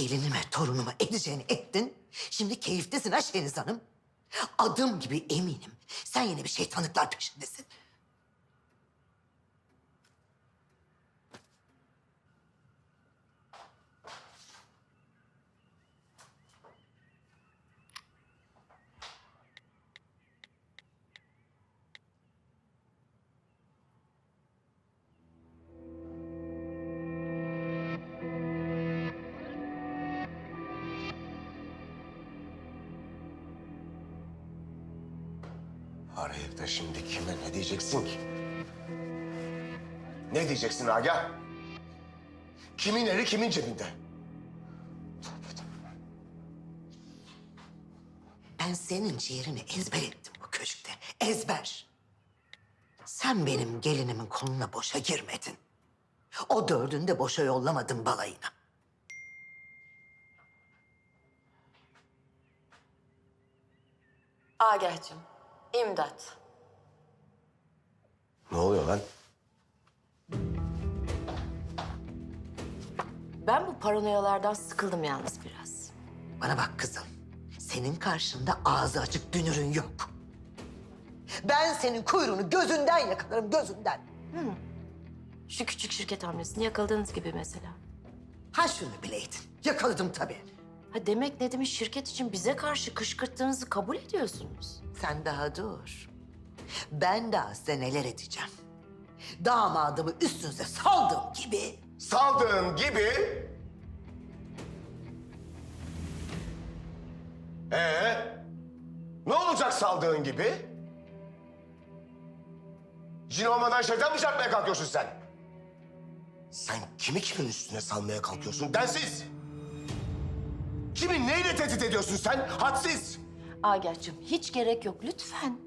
Gelinime, torunuma edeceğini ettin. Şimdi keyiftesin ha Şeniz Hanım. Adım gibi eminim. Sen yine bir şeytanlıklar peşindesin. Da şimdi kime ne diyeceksin ki? Ne diyeceksin Agah? Kimin eli kimin cebinde? Ben senin ciğerini ezber ettim bu köşkte. Ezber. Sen benim gelinimin koluna boşa girmedin. O dördünde boşa yollamadın balayına. Agah'cığım, imdat. Ne oluyor lan? Ben bu paranoyalardan sıkıldım yalnız biraz. Bana bak kızım. Senin karşında ağzı açık dünürün yok. Ben senin kuyruğunu gözünden yakalarım gözünden. Şu küçük şirket hamlesini yakaladığınız gibi mesela. Ha şunu bileydin. Yakaladım tabii. Ha demek Nedim'i şirket için bize karşı kışkırttığınızı kabul ediyorsunuz. Sen daha dur. Ben daha size neler edeceğim. Damadımı üstünüze saldığım gibi Saldığın gibi... Ee, ne olacak saldığın gibi? Cin olmadan şeytan mı çarpmaya kalkıyorsun sen? Sen kimi kimin üstüne salmaya kalkıyorsun? Densiz! Kimi neyle tehdit ediyorsun sen? Hadsiz! Agah'cığım hiç gerek yok lütfen.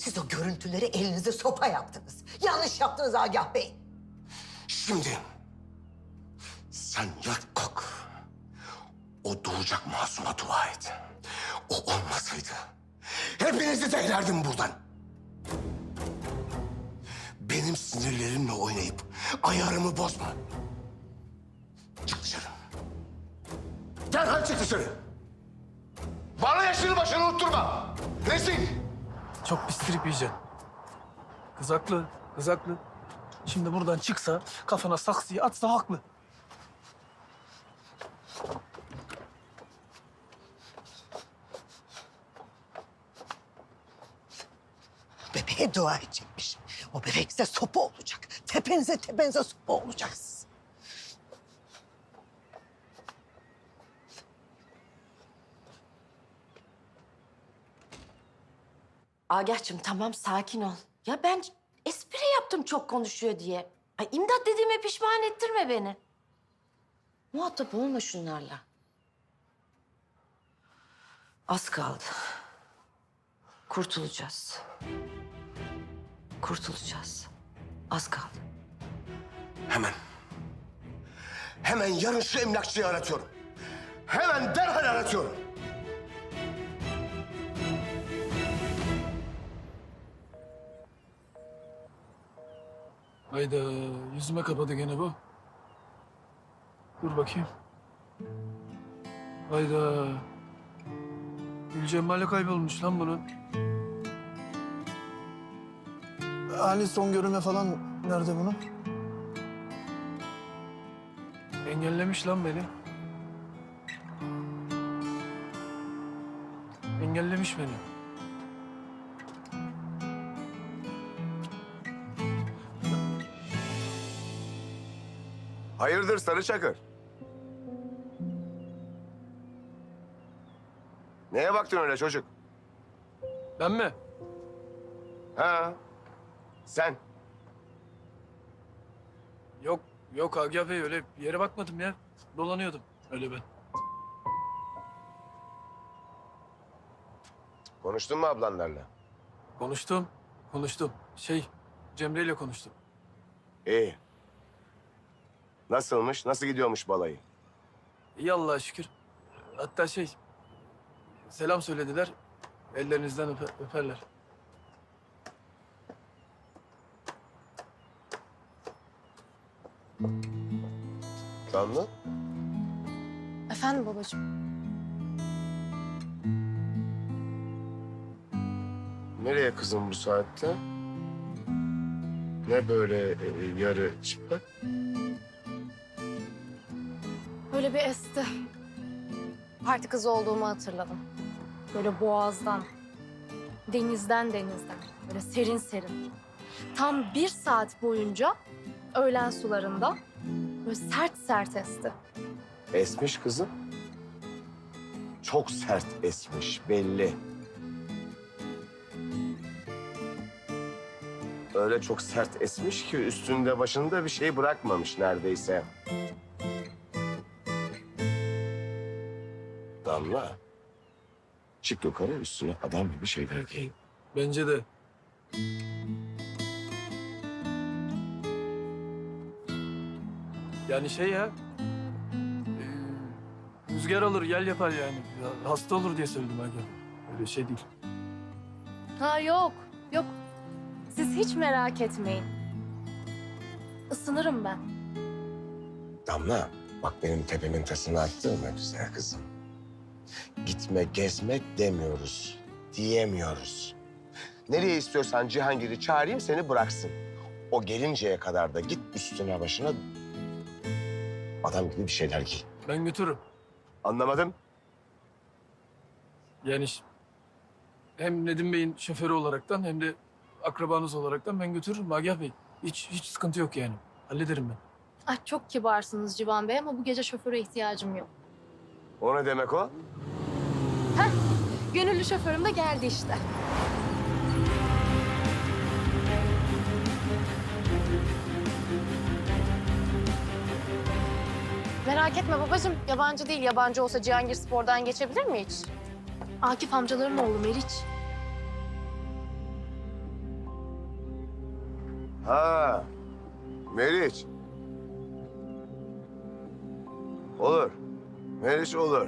Siz o görüntüleri elinize sopa yaptınız. Yanlış yaptınız Agah Bey. Şimdi sen yat kalk. O doğacak masuma dua et. O olmasaydı hepinizi teklerdim buradan. Benim sinirlerimle oynayıp ayarımı bozma. Çık dışarı. Derhal çık dışarı. Bana yaşını başını unutturma. Rezil. Çok pis trip yiyeceksin. Kız haklı, kız haklı. Şimdi buradan çıksa, kafana saksıyı atsa haklı. Bebeğe dua edecekmiş. O bebek size sopa olacak. Tepenize tepenize sopa olacaksınız. Agah'cığım tamam sakin ol. Ya ben espri yaptım çok konuşuyor diye. Ay imdat dediğime pişman ettirme beni. Muhatap olma şunlarla. Az kaldı. Kurtulacağız. Kurtulacağız. Az kaldı. Hemen. Hemen yarın şu emlakçıyı aratıyorum. Hemen derhal aratıyorum. Hayda, yüzüme kapadı gene bu. Dur bakayım. Hayda. Gülcemale kaybolmuş lan bunun. Hani son görünme falan nerede bunun? Engellemiş lan beni. Engellemiş beni. Hayırdır Sarı Çakır? Neye baktın öyle çocuk? Ben mi? Ha? Sen. Yok, yok Agah Bey öyle bir yere bakmadım ya. Dolanıyordum öyle ben. Konuştun mu ablanlarla? Konuştum, konuştum. Şey, Cemre ile konuştum. İyi. Nasılmış? Nasıl gidiyormuş balayı? İyi Allah'a şükür. Hatta şey, selam söylediler. Ellerinizden öpe- öperler. Canlı? Efendim babacığım. Nereye kızım bu saatte? Ne böyle e, yarı çıplak? Böyle bir esti. Parti kızı olduğumu hatırladım. Böyle boğazdan, denizden denizden. Böyle serin serin. Tam bir saat boyunca öğlen sularında böyle sert sert esti. Esmiş kızım. Çok sert esmiş belli. Öyle çok sert esmiş ki üstünde başında bir şey bırakmamış neredeyse. Damla. Çık yukarı üstüne adam gibi şeyler giy. Bence de. Yani şey ya... e, Rüzgar alır, yel yapar yani. Ya, hasta olur diye söyledim Aga. Öyle şey değil. Ha yok, yok. Siz hiç merak etmeyin. Isınırım ben. Damla bak benim tepemin tasını attırma güzel kızım. Gitme gezmek demiyoruz. Diyemiyoruz. Nereye istiyorsan Cihangir'i çağırayım seni bıraksın. O gelinceye kadar da git üstüne başına adam gibi bir şeyler giy. Ben götürürüm. Anlamadım. Yani ş- hem Nedim Bey'in şoförü olaraktan hem de akrabanız olaraktan ben götürürüm Agah Bey. Hiç hiç sıkıntı yok yani. Hallederim ben. Ay çok kibarsınız Civan Bey ama bu gece şoföre ihtiyacım yok. O ne demek o? Gönüllü şoförüm de geldi işte. Merak etme babacığım. Yabancı değil. Yabancı olsa Cihangir Spor'dan geçebilir mi hiç? Akif amcaların oğlu Meriç. Ha, Meriç. Olur. Meriç olur.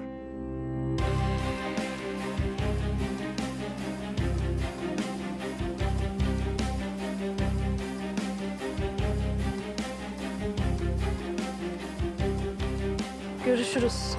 Görüşürüz.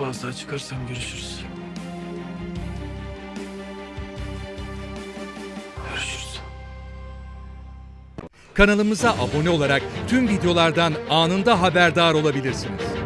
Sabah çıkarsam görüşürüz. Görüşürüz. Kanalımıza abone olarak tüm videolardan anında haberdar olabilirsiniz.